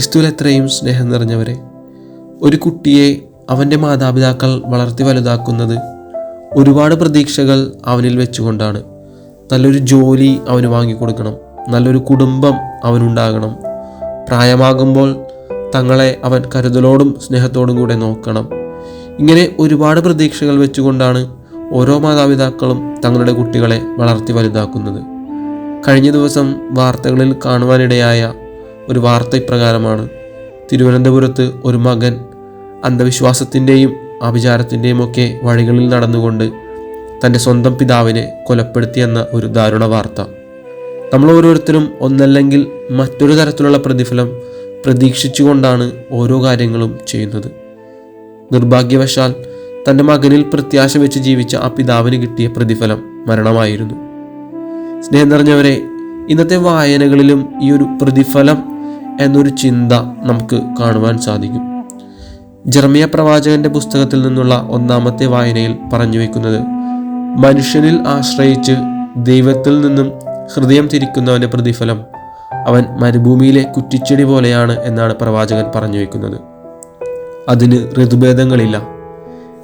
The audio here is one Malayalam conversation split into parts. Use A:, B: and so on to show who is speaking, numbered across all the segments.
A: ക്രിസ്തുവിൽ എത്രയും സ്നേഹം നിറഞ്ഞവരെ ഒരു കുട്ടിയെ അവന്റെ മാതാപിതാക്കൾ വളർത്തി വലുതാക്കുന്നത് ഒരുപാട് പ്രതീക്ഷകൾ അവനിൽ വെച്ചുകൊണ്ടാണ്. നല്ലൊരു ജോലി അവന് വാങ്ങിക്കൊടുക്കണം നല്ലൊരു കുടുംബം അവനുണ്ടാകണം. പ്രായമാകുമ്പോൾ തങ്ങളെ അവൻ കരുതലോടും സ്നേഹത്തോടും കൂടെ നോക്കണം. ഇങ്ങനെ ഒരുപാട് പ്രതീക്ഷകൾ വെച്ചുകൊണ്ടാണ് ഓരോ മാതാപിതാക്കളും തങ്ങളുടെ കുട്ടികളെ വളർത്തി വലുതാക്കുന്നത്. കഴിഞ്ഞ ദിവസം വാർത്തകളിൽ കാണുവാനിടയായ ഒരു വാർത്ത ഇപ്രകാരമാണ്. തിരുവനന്തപുരത്ത് ഒരു മകൻ അന്ധവിശ്വാസത്തിന്റെയും ആഭിചാരത്തിന്റെയും ഒക്കെ വഴികളിൽ നടന്നുകൊണ്ട് തന്റെ സ്വന്തം പിതാവിനെ കൊലപ്പെടുത്തിയെന്ന ഒരു ദാരുണ വാർത്ത. നമ്മൾ ഓരോരുത്തരും ഒന്നല്ലെങ്കിൽ മറ്റൊരു തരത്തിലുള്ള പ്രതിഫലം പ്രതീക്ഷിച്ചുകൊണ്ടാണ് ഓരോ കാര്യങ്ങളും ചെയ്യുന്നത്. നിർഭാഗ്യവശാൽ തന്റെ മകനിൽ പ്രത്യാശ വെച്ച് ജീവിച്ച ആ പിതാവിന് കിട്ടിയ പ്രതിഫലം മരണമായിരുന്നു. സ്നേഹം നിറഞ്ഞവരെ ഇന്നത്തെ വായനകളിലും ഈ ഒരു പ്രതിഫലം എന്നൊരു ചിന്ത നമുക്ക് കാണുവാൻ സാധിക്കും. ജർമിയ പ്രവാചകന്റെ പുസ്തകത്തിൽ നിന്നുള്ള ഒന്നാമത്തെ വായനയിൽ പറഞ്ഞു വെക്കുന്നത് മനുഷ്യനിൽ ആശ്രയിച്ച് ദൈവത്തിൽ നിന്നും ഹൃദയം തിരിക്കുന്നവന്റെ പ്രതിഫലം അവൻ മരുഭൂമിയിലെ കുറ്റിച്ചെടി പോലെയാണ് എന്നാണ് പ്രവാചകൻ പറഞ്ഞു വെക്കുന്നത്. അതിന് ഋതുഭേദങ്ങളില്ല.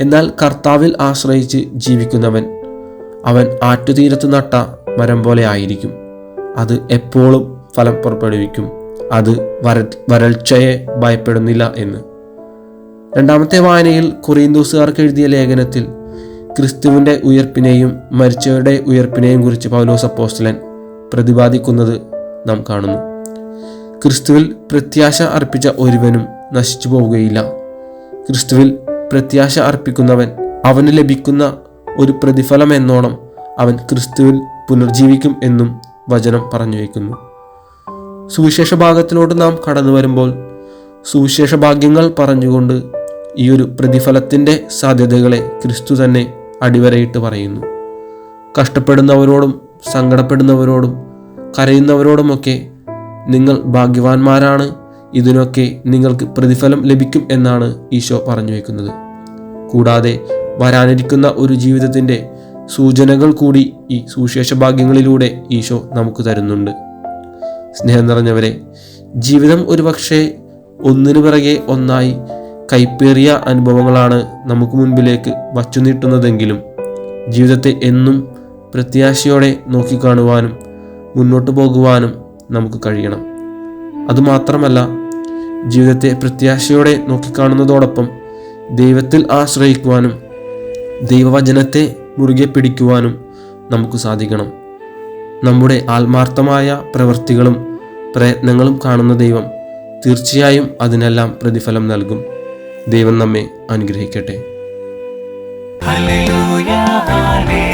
A: എന്നാൽ കർത്താവിൽ ആശ്രയിച്ച് ജീവിക്കുന്നവൻ അവൻ ആറ്റുതീരത്ത് നട്ട മരം പോലെ ആയിരിക്കും. അത് എപ്പോഴും ഫലം പുറപ്പെടുവിക്കും. അത് വര വരൾച്ചയെ ഭയപ്പെടുന്നില്ല എന്ന്. രണ്ടാമത്തെ വായനയിൽ കൊറിയന്തോസുകാർക്ക് എഴുതിയ ലേഖനത്തിൽ ക്രിസ്തുവിന്റെ ഉയർപ്പിനെയും മരിച്ചവരുടെ ഉയർപ്പിനെയും കുറിച്ച് പൗലോസ് അപ്പോസ്റ്റലൻ പ്രതിപാദിക്കുന്നത് നാം കാണുന്നു. ക്രിസ്തുവിൽ പ്രത്യാശ അർപ്പിച്ച ഒരുവനും നശിച്ചു പോവുകയില്ല. ക്രിസ്തുവിൽ പ്രത്യാശ അർപ്പിക്കുന്നവൻ അവന് ലഭിക്കുന്ന ഒരു പ്രതിഫലം എന്നോണം അവൻ ക്രിസ്തുവിൽ പുനർജീവിക്കും എന്നും വചനം പറഞ്ഞു വയ്ക്കുന്നു സുവിശേഷ ഭാഗത്തിലോട്ട് നാം കടന്നു വരുമ്പോൾ സുവിശേഷ ഭാഗ്യങ്ങൾ പറഞ്ഞുകൊണ്ട് ഈ ഒരു പ്രതിഫലത്തിന്റെ സാധ്യതകളെ ക്രിസ്തു തന്നെ അടിവരയിട്ട് പറയുന്നു. കഷ്ടപ്പെടുന്നവരോടും സങ്കടപ്പെടുന്നവരോടും കരയുന്നവരോടുമൊക്കെ നിങ്ങൾ ഭാഗ്യവാന്മാരാണ് ഇതിനൊക്കെ നിങ്ങൾക്ക് പ്രതിഫലം ലഭിക്കും എന്നാണ് ഈശോ പറഞ്ഞു വയ്ക്കുന്നത് കൂടാതെ വരാനിരിക്കുന്ന ഒരു ജീവിതത്തിന്റെ സൂചനകൾ കൂടി ഈ സുവിശേഷ ഭാഗ്യങ്ങളിലൂടെ ഈശോ നമുക്ക് തരുന്നുണ്ട്. സ്നേഹം നിറഞ്ഞവരെ ജീവിതം ഒരുപക്ഷെ ഒന്നിനു പിറകെ ഒന്നായി കൈപ്പേറിയ അനുഭവങ്ങളാണ് നമുക്ക് മുൻപിലേക്ക് വച്ചു നീട്ടുന്നതെങ്കിലും ജീവിതത്തെ എന്നും പ്രത്യാശയോടെ നോക്കിക്കാണുവാനും മുന്നോട്ട് പോകുവാനും നമുക്ക് കഴിയണം. അതുമാത്രമല്ല ജീവിതത്തെ പ്രത്യാശയോടെ നോക്കിക്കാണുന്നതോടൊപ്പം ദൈവത്തിൽ ആശ്രയിക്കുവാനും ദൈവവചനത്തെ മുറുകെ പിടിക്കുവാനും നമുക്ക് സാധിക്കണം. നമ്മുടെ ആത്മാർത്ഥമായ പ്രവൃത്തികളും പ്രയത്നങ്ങളും കാണുന്ന ദൈവം തീർച്ചയായും അതിനെല്ലാം പ്രതിഫലം നൽകും. ദൈവം നമ്മെ അനുഗ്രഹിക്കട്ടെ.
B: Hallelujah hallelujah